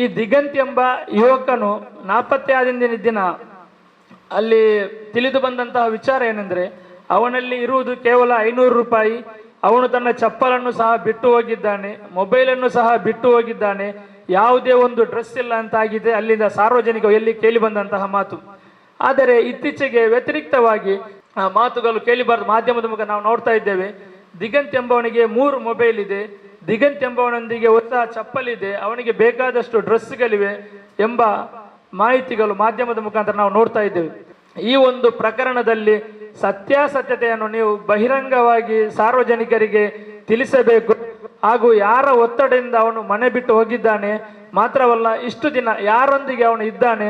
ಈ ದಿಗಂತ್ ಎಂಬ ಯುವಕನು ನಾಪತ್ತೆ ಆದಿಂದಿನ ದಿನ ಅಲ್ಲಿ ತಿಳಿದು ಬಂದಂತಹ ವಿಚಾರ ಏನೆಂದರೆ, ಅವನಲ್ಲಿ ಇರುವುದು ಕೇವಲ ಐನೂರು ರೂಪಾಯಿ. ಅವನು ತನ್ನ ಚಪ್ಪಲನ್ನು ಸಹ ಬಿಟ್ಟು ಹೋಗಿದ್ದಾನೆ, ಮೊಬೈಲನ್ನು ಸಹ ಬಿಟ್ಟು ಹೋಗಿದ್ದಾನೆ. ಯಾವುದೇ ಒಂದು ಡ್ರೆಸ್ ಇಲ್ಲ ಅಂತ ಆಗಿದೆ ಅಲ್ಲಿಂದ ಸಾರ್ವಜನಿಕ ಎಲ್ಲಿ ಕೇಳಿ ಬಂದಂತಹ ಮಾತು. ಆದರೆ ಇತ್ತೀಚೆಗೆ ವ್ಯತಿರಿಕ್ತವಾಗಿ ಆ ಮಾತುಗಳು ಕೇಳಿಬಾರದು ಮಾಧ್ಯಮದ ಮುಖ ನಾವು ನೋಡ್ತಾ ಇದ್ದೇವೆ. ದಿಗಂತ್ ಎಂಬವನಿಗೆ ಮೂರು ಮೊಬೈಲ್ ಇದೆ. ದಿಗಂತ್ ಎಂಬವನೊಂದಿಗೆ ಹೊಸ ಚಪ್ಪಲಿದೆ. ಅವನಿಗೆ ಬೇಕಾದಷ್ಟು ಡ್ರೆಸ್ಗಳಿವೆ ಎಂಬ ಮಾಹಿತಿಗಳು ಮಾಧ್ಯಮದ ಮುಖಾಂತರ ನಾವು ನೋಡ್ತಾ ಇದ್ದೇವೆ. ಈ ಒಂದು ಪ್ರಕರಣದಲ್ಲಿ ಸತ್ಯಾಸತ್ಯತೆಯನ್ನು ನೀವು ಬಹಿರಂಗವಾಗಿ ಸಾರ್ವಜನಿಕರಿಗೆ ತಿಳಿಸಬೇಕು. ಹಾಗೂ ಯಾರ ಒತ್ತಡದಿಂದ ಅವನು ಮನೆ ಬಿಟ್ಟು ಹೋಗಿದ್ದಾನೆ ಮಾತ್ರವಲ್ಲ, ಇಷ್ಟು ದಿನ ಯಾರೊಂದಿಗೆ ಅವನು ಇದ್ದಾನೆ,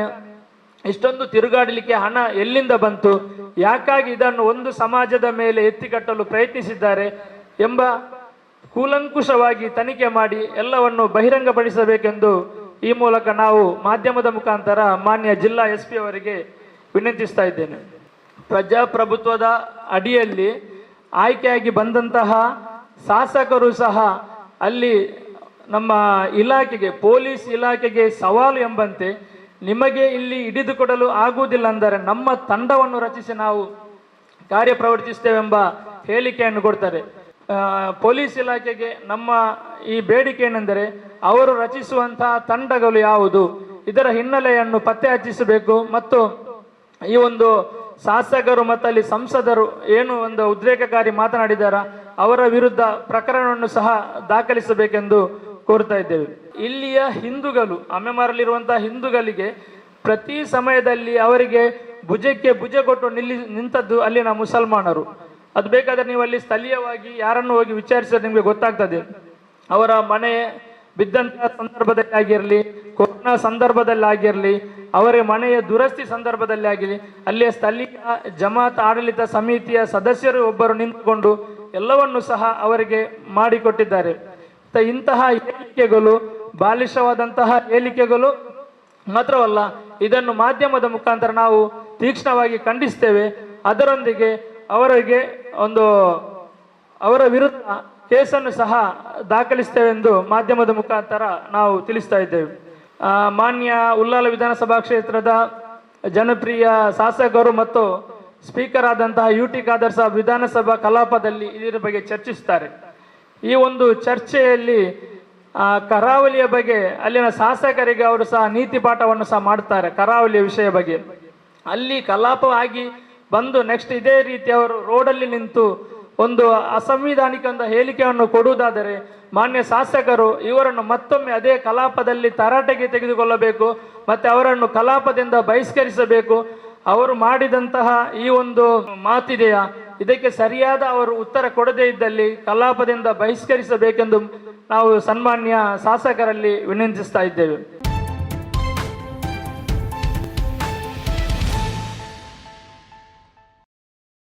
ಇಷ್ಟೊಂದು ತಿರುಗಾಡಲಿಕ್ಕೆ ಹಣ ಎಲ್ಲಿಂದ ಬಂತು, ಯಾಕಾಗಿ ಇದನ್ನು ಒಂದು ಸಮಾಜದ ಮೇಲೆ ಎತ್ತಿಕಟ್ಟಲು ಪ್ರಯತ್ನಿಸಿದ್ದಾರೆ ಎಂಬ ಕೂಲಂಕುಷವಾಗಿ ತನಿಖೆ ಮಾಡಿ ಎಲ್ಲವನ್ನು ಬಹಿರಂಗಪಡಿಸಬೇಕೆಂದು ಈ ಮೂಲಕ ನಾವು ಮಾಧ್ಯಮದ ಮುಖಾಂತರ ಮಾನ್ಯ ಜಿಲ್ಲಾ ಎಸ್ ಪಿ ಅವರಿಗೆ ವಿನಂತಿಸ್ತಾ ಇದ್ದೇನೆ. ಪ್ರಜಾಪ್ರಭುತ್ವದ ಅಡಿಯಲ್ಲಿ ಆಯ್ಕೆಯಾಗಿ ಬಂದಂತಹ ಶಾಸಕರು ಸಹ ಅಲ್ಲಿ ನಮ್ಮ ಇಲಾಖೆಗೆ, ಪೊಲೀಸ್ ಇಲಾಖೆಗೆ ಸವಾಲು ಎಂಬಂತೆ ನಿಮಗೆ ಇಲ್ಲಿ ಹಿಡಿದುಕೊಡಲು ಆಗುವುದಿಲ್ಲ ಅಂದರೆ ನಮ್ಮ ತಂಡವನ್ನು ರಚಿಸಿ ನಾವು ಕಾರ್ಯಪ್ರವರ್ತಿಸ್ತೇವೆಂಬ ಹೇಳಿಕೆಯನ್ನು ಕೊಡ್ತಾರೆ. ಪೊಲೀಸ್ ಇಲಾಖೆಗೆ ನಮ್ಮ ಈ ಬೇಡಿಕೆ ಏನೆಂದರೆ ಅವರು ರಚಿಸುವಂತಹ ತಂಡಗಳು ಯಾವುದು, ಇದರ ಹಿನ್ನೆಲೆಯನ್ನು ಪತ್ತೆ ಹಚ್ಚಿಸಬೇಕು ಮತ್ತು ಈ ಒಂದು ಶಾಸಕರು ಮತ್ತು ಅಲ್ಲಿ ಸಂಸದರು ಏನು ಒಂದು ಉದ್ರೇಕಕಾರಿ ಮಾತನಾಡಿದಾರ, ಅವರ ವಿರುದ್ಧ ಪ್ರಕರಣವನ್ನು ಸಹ ದಾಖಲಿಸಬೇಕೆಂದು ಕೋರ್ತಾ ಇದ್ದೇವೆ. ಇಲ್ಲಿಯ ಹಿಂದೂಗಳು ಅಮೆಮಾರಲ್ಲಿರುವಂತಹ ಹಿಂದೂಗಳಿಗೆ ಪ್ರತಿ ಸಮಯದಲ್ಲಿ ಅವರಿಗೆ ಭುಜಕ್ಕೆ ಭುಜ ಕೊಟ್ಟು ನಿಲ್ಲಿ ನಿಂತದ್ದು ಅಲ್ಲಿನ ಮುಸಲ್ಮಾನರು. ಅದು ಬೇಕಾದರೆ ನೀವು ಅಲ್ಲಿ ಸ್ಥಳೀಯವಾಗಿ ಯಾರನ್ನು ಹೋಗಿ ವಿಚಾರಿಸಿದ್ರೆ ನಿಮಗೆ ಗೊತ್ತಾಗ್ತದೆ. ಅವರ ಮನೆ ಬಿದ್ದಂತಹ ಸಂದರ್ಭದಲ್ಲಿ ಆಗಿರಲಿ ಕೊರೋನಾ ಸಂದರ್ಭದಲ್ಲಿ ಆಗಿರಲಿ ಅವರ ಮನೆಯ ದುರಸ್ತಿ ಸಂದರ್ಭದಲ್ಲಿ ಆಗಿರಲಿ ಅಲ್ಲಿಯ ಸ್ಥಳೀಯ ಜಮಾತ್, ಆಡಳಿತ ಸಮಿತಿಯ ಸದಸ್ಯರು ಒಬ್ಬರು ನಿಂತುಕೊಂಡು ಎಲ್ಲವನ್ನು ಸಹ ಅವರಿಗೆ ಮಾಡಿಕೊಟ್ಟಿದ್ದಾರೆ. ಇಂತಹ ಹೇಳಿಕೆಗಳು, ಬಾಲಿಶವಾದಂತಹ ಹೇಳಿಕೆಗಳು ಮಾತ್ರವಲ್ಲ, ಇದನ್ನು ಮಾಧ್ಯಮದ ಮುಖಾಂತರ ನಾವು ತೀಕ್ಷ್ಣವಾಗಿ ಖಂಡಿಸ್ತೇವೆ. ಅದರೊಂದಿಗೆ ಅವರಿಗೆ ಒಂದು, ಅವರ ವಿರುದ್ಧ ಕೇಸನ್ನು ಸಹ ದಾಖಲಿಸ್ತೇವೆಂದು ಮಾಧ್ಯಮದ ಮುಖಾಂತರ ನಾವು ತಿಳಿಸ್ತಾ ಇದ್ದೇವೆ. ಮಾನ್ಯ ಉಲ್ಲಾಲ ವಿಧಾನಸಭಾ ಕ್ಷೇತ್ರದ ಜನಪ್ರಿಯ ಶಾಸಕರು ಮತ್ತು ಸ್ಪೀಕರ್ ಆದಂತಹ ಯು ಟಿ ಖಾದರ್ ಸಾಬ್ ವಿಧಾನಸಭಾ ಕಲಾಪದಲ್ಲಿ ಇದರ ಬಗ್ಗೆ ಚರ್ಚಿಸುತ್ತಾರೆ ಈ ಒಂದು ಚರ್ಚೆಯಲ್ಲಿ ಕರಾವಳಿಯ ಬಗ್ಗೆ ಅಲ್ಲಿನ ಶಾಸಕರಿಗೆ ಅವರು ಸಹ ನೀತಿ ಪಾಠವನ್ನು ಸಹ ಮಾಡ್ತಾರೆ ಕರಾವಳಿಯ ವಿಷಯ ಬಗ್ಗೆ. ಅಲ್ಲಿ ಕಲಾಪ ಆಗಿ ಬಂದು ನೆಕ್ಸ್ಟ್ ಇದೇ ರೀತಿ ಅವರು ರೋಡಲ್ಲಿ ನಿಂತು ಒಂದು ಅಸಂವಿಧಾನಿಕ ಒಂದು ಹೇಳಿಕೆಯನ್ನು ಕೊಡುವುದಾದರೆ ಮಾನ್ಯ ಶಾಸಕರು ಇವರನ್ನು ಮತ್ತೊಮ್ಮೆ ಅದೇ ಕಲಾಪದಲ್ಲಿ ತರಾಟೆಗೆ ತೆಗೆದುಕೊಳ್ಳಬೇಕು, ಮತ್ತು ಅವರನ್ನು ಕಲಾಪದಿಂದ ಬಹಿಷ್ಕರಿಸಬೇಕು. ಅವರು ಮಾಡಿದಂತಹ ಈ ಒಂದು ಮಾತಿದೆಯಾ? ಇದಕ್ಕೆ ಸರಿಯಾದ ಅವರು ಉತ್ತರ ಕೊಡದೇ ಇದ್ದಲ್ಲಿ ಕಲಾಪದಿಂದ ಬಹಿಷ್ಕರಿಸಬೇಕೆಂದು ನಾವು ಸನ್ಮಾನ್ಯ ಶಾಸಕರಲ್ಲಿ ವಿನಂತಿಸ್ತಾ ಇದ್ದೇವೆ.